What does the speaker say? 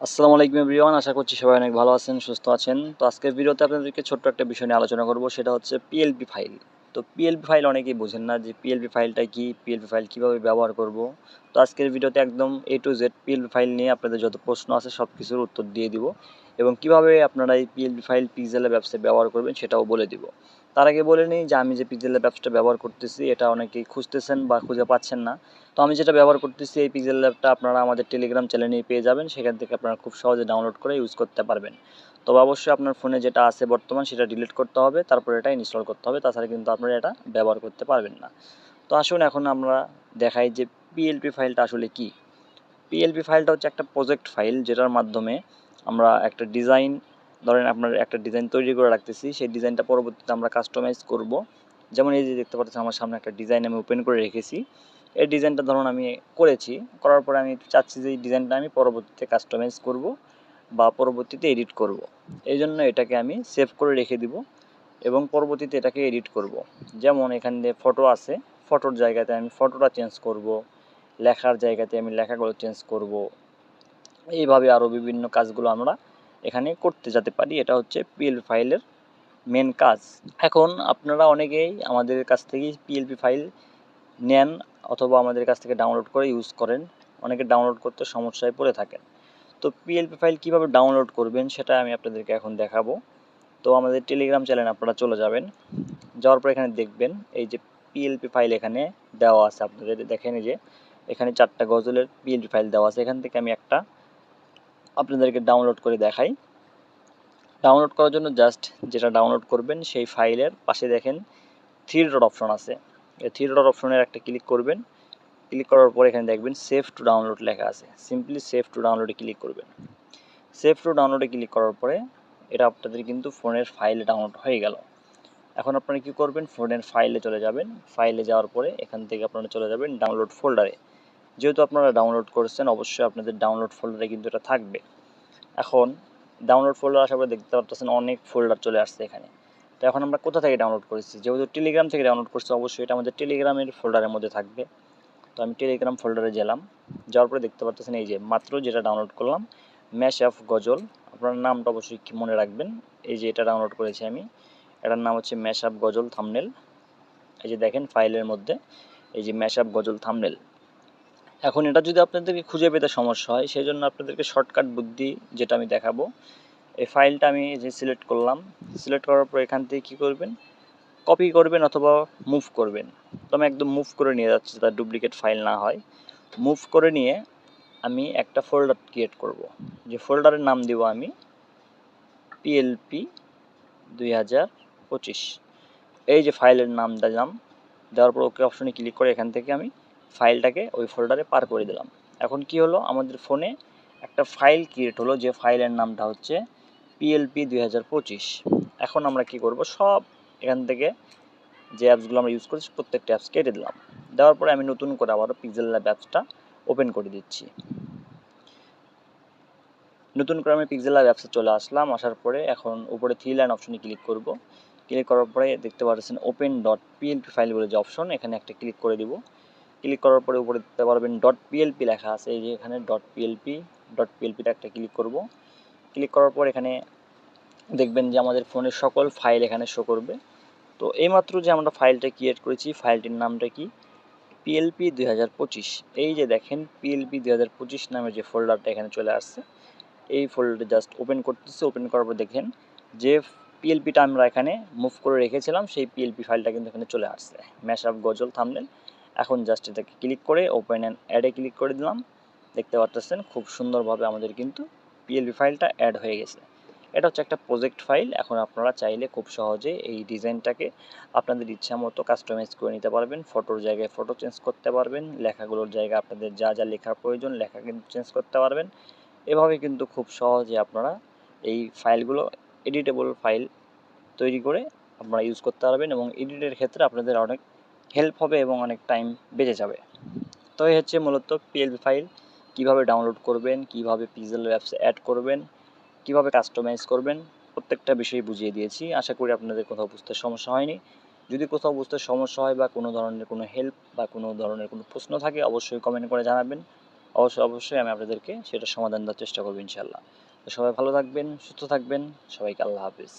আসসালামু আলাইকুম এভরিওয়ান, আশা করছি সবাই অনেক ভালো আছেন, সুস্থ আছেন। তো আজকের ভিডিওতে আপনাদেরকে ছোট্ট একটা বিষয় নিয়ে আলোচনা করব, সেটা হচ্ছে পিএলপি ফাইল তো পিএলপি ফাইল অনেকেই বোঝেন না যে পিএলপি ফাইলটা কি পিএলপি ফাইল কীভাবে ব্যবহার করব। তো আজকের ভিডিওতে একদম A to Z PLP file নিয়ে আপনাদের যত প্রশ্ন আছে সব কিছুর উত্তর দিয়ে দিব এবং কীভাবে আপনারা এই পিএলপি ফাইল পিক্সেলের ব্যবসায় ব্যবহার করবেন সেটাও বলে দিব। তার আগে বলে নিই যে আমি যে পিক্সেলের ব্যবসাটা ব্যবহার করতেছি এটা অনেকেই খুঁজতেছেন বা খুঁজে পাচ্ছেন না। তো আমি যেটা ব্যবহার করতেছি এই পিক্সেল ল্যাবটা আপনারা আমাদের টেলিগ্রাম চ্যানেলেই পেয়ে যাবেন, সেখান থেকে আপনারা খুব সহজে ডাউনলোড করে ইউজ করতে পারবেন। তবে অবশ্যই আপনার ফোনে যেটা আছে বর্তমান সেটা ডিলিট করতে হবে, তারপর এটা ইনস্টল করতে হবে, তাছাড়া কিন্তু আপনারা এটা ব্যবহার করতে পারবেন না। তো আসুন এখন আমরা দেখাই যে পিএলপি ফাইলটা আসলে কি। পিএলপি ফাইলটা হচ্ছে একটা প্রজেক্ট ফাইল যেটার মাধ্যমে আমরা একটা ডিজাইন ধরেন আপনার একটা ডিজাইন তৈরি করে রাখতেছি, সেই ডিজাইনটা পরবর্তীতে আমরা কাস্টমাইজ করব। যেমন এই যে দেখতে পাচ্ছি আমার সামনে একটা ডিজাইন আমি ওপেন করে রেখেছি। এই ডিজাইনটা ধরুন আমি করেছি, করার পরে আমি চাচ্ছি যে এই ডিজাইনটা আমি পরবর্তীতে কাস্টমাইজ করব। বা পরবর্তীতে এডিট করব। এই জন্য এটাকে আমি সেভ করে রেখে দিব এবং পরবর্তীতে এটাকে এডিট করব। যেমন এখান দিয়ে ফটো আছে ফটোর জায়গাতে আমি ফটোটা চেঞ্জ করব, লেখার জায়গাতে আমি লেখাগুলো চেঞ্জ করব। এইভাবে আরও বিভিন্ন কাজগুলো আমরা এখানে করতে যেতে পারি। এটা হচ্ছে পিএল ফাইলের মেন কাজ। এখন আপনারা অনেকেই আমাদের কাছ থেকেই পিএলপি ফাইল নেন অথবা আমাদের কাছ থেকে ডাউনলোড করে ইউজ করেন। অনেকে ডাউনলোড করতে সমস্যায় পড়ে থাকেন। তো পিএলপি ফাইল কীভাবে ডাউনলোড করবেন সেটা আমি আপনাদেরকে এখন দেখাবো। তো আমাদের টেলিগ্রাম চ্যানেল আপনারা চলে যাবেন। যাওয়ার পর এখানে দেখবেন, এই যে পিএলপি ফাইল এখানে দেওয়া আছে আপনাদের। দেখেন যে, এখানে চারটা গজলের পিএলপি ফাইল দেওয়া আছে। এখান থেকে আমি একটা আপনাদেরকে ডাউনলোড করে দেখাই। ডাউনলোড করার জন্য জাস্ট যেটা ডাউনলোড করবেন, সেই ফাইলের পাশে দেখেন থ্রি ডট অপশন আছে। এই থ্রি ডট অপশনের একটা ক্লিক করবেন। ক্লিক করার পর এখানে দেখবেন সেভ টু ডাউনলোড লেখা আছে। সিম্পলি সেভ টু ডাউনলোডে ক্লিক করবেন। সেভ টু ডাউনলোডে ক্লিক করার পরে এটা আপনাদের কিন্তু ফোনের ফাইলে ডাউনলোড হয়ে গেল। এখন আপনারা কি করবেন? ফোনের ফাইলে চলে যাবেন। ফাইলে যাওয়ার পরে এখান থেকে আপনারা চলে যাবেন ডাউনলোড ফোল্ডারে যেহেতু আপনারা ডাউনলোড করছেন, অবশ্যই আপনাদের ডাউনলোড ফোল্ডারে কিন্তু এটা থাকবে। এখন ডাউনলোড ফোল্ডার আসার পরে দেখতে পাচ্ছেন অনেক ফোল্ডার চলে আসছে এখানে। তো এখন আমরা কোথা থেকে ডাউনলোড করেছি? যেহেতু টেলিগ্রাম থেকে ডাউনলোড করছি, অবশ্যই এটা আমাদের টেলিগ্রামের ফোল্ডারের মধ্যে থাকবে। তো আমি টেলিগ্রাম ফোল্ডারে গেলাম। যাওয়ার পরে দেখতে পাচ্ছেন এই যে মাত্র যেটা ডাউনলোড করলাম ম্যাশ অফ গজল আপনার নামটা অবশ্যই কি মনে রাখবেন। এই যে এটা ডাউনলোড করেছি আমি। এটার নাম হচ্ছে ম্যাশ আপ গজল থামনেল এই যে দেখেন ফাইলের মধ্যে, এই যে ম্যাশ আপ গজল থামনেল এখন এটা যদি আপনাদেরকে খুঁজে পেতে সমস্যা হয় সেই জন্য আপনাদেরকে শর্টকাট বুদ্ধি যেটা আমি দেখাবো। এই ফাইলটা আমি যে সিলেক্ট করলাম সিলেক্ট করার পর এখান থেকে কী করবেন? কপি করবেন অথবা মুভ করবেন। আমি একদম মুভ করে নিয়ে যাচ্ছি যাতে ডুপ্লিকেট ফাইল না হয়। মুভ করে নিয়ে আমি একটা ফোল্ডার ক্রিয়েট করব। যে ফোল্ডারের নাম দিব আমি পিএলপি দুই হাজার পঁচিশ। এই যে ফাইলের নাম দিলাম, দেওয়ার পর ওকে অপশনে ক্লিক করে এখান থেকে আমি ফাইলটাকে ওই ফোল্ডারে পার করে দিলাম। এখন কি হলো? আমাদের ফোনে একটা ফাইল ক্রিয়েট হলো, যে ফাইলের নামটা হচ্ছে পিএলপি দুই হাজার পঁচিশ। এখন আমরা কি করব? সব এখান থেকে যে অ্যাপসগুলো আমরা ইউজ করছি, প্রত্যেকটা অ্যাপস কেটে দিলাম। দেওয়ার পরে আমি নতুন করে আবারও পিক্সেল ল্যাব অ্যাপসটা ওপেন করে দিচ্ছি। নতুন করে আমি পিক্সেল ল্যাব অ্যাপসে চলে আসলাম, আসার পরে এখন উপরে থ্রি লাইন অপশনে ক্লিক করব। ক্লিক করার পরে দেখতে পাচ্ছেন ওপেন ডট পিএলপি ফাইল বলে যে অপশন এখানে একটা ক্লিক করে দিব। ক্লিক করার পরে উপরে দেখতে পারবেন. ডট পিএলপি লেখা আছে, এই যে এখানে. ডট পিএলপি ডট পিএলপিটা একটা ক্লিক করব। ক্লিক করার পর এখানে দেখবেন যে আমাদের ফোনের সকল ফাইল এখানে শো করবে। তো এইমাত্র যে আমরা ফাইলটা ক্রিয়েট করেছি ফাইলটির নামটা কি? পিএলপি দুই হাজার পঁচিশ। এই যে দেখেন পিএলপি দুই নামের যে ফোল্ডারটা এখানে চলে আসছে, এই ফোল্ডারটা জাস্ট ওপেন করতেছি। ওপেন করার পর দেখেন, যে পিএলপিটা আমরা এখানে মুভ করে রেখেছিলাম, সেই পিএলপি ফাইলটা কিন্তু এখানে চলে আসছে। ম্যাশ আপ গজল থামনেল এখন জাস্ট এটাকে ক্লিক করে ওপেন অ্যান্ড অ্যাডে ক্লিক করে দিলাম। দেখতে পাচ্ছেন খুব সুন্দরভাবে আমাদের কিন্তু পিএলপি ফাইলটা অ্যাড হয়ে গেছে। এটা হচ্ছে একটা প্রজেক্ট ফাইল এখন আপনারা চাইলে খুব সহজে এই ডিজাইনটাকে আপনাদের ইচ্ছা মতো কাস্টমাইজ করে নিতে পারবেন। ফটোর জায়গায় ফটো চেঞ্জ করতে পারবেন। লেখাগুলোর জায়গায় আপনাদের যা যা লেখার প্রয়োজন, লেখা কিন্তু চেঞ্জ করতে পারবেন। এভাবে কিন্তু খুব সহজে আপনারা এই ফাইলগুলো এডিটেবল ফাইল তৈরি করে আপনারা ইউজ করতে পারবেন এবং এডিটের ক্ষেত্রে আপনাদের অনেক হেল্প হবে এবং অনেক টাইম বেঁচে যাবে। তো এই হচ্ছে মূলত পিএলপি ফাইল কীভাবে ডাউনলোড করবেন, কীভাবে পিজেল অ্যাপস অ্যাড করবেন কীভাবে কাস্টমাইজ করবেন, প্রত্যেকটা বিষয় বুঝিয়ে দিয়েছি। আশা করি আপনাদের কোথাও বুঝতে সমস্যা হয়নি। যদি কোথাও বুঝতে সমস্যা হয় বা কোনো ধরনের কোনো হেল্প বা কোনো ধরনের কোনো প্রশ্ন থাকে, অবশ্যই কমেন্ট করে জানাবেন। অবশ্যই অবশ্যই আমি আপনাদেরকে সেটা সমাধান দেওয়ার চেষ্টা করব ইনশাল্লাহ তো সবাই ভালো থাকবেন, সুস্থ থাকবেন। সবাইকে আল্লাহ হাফিজ।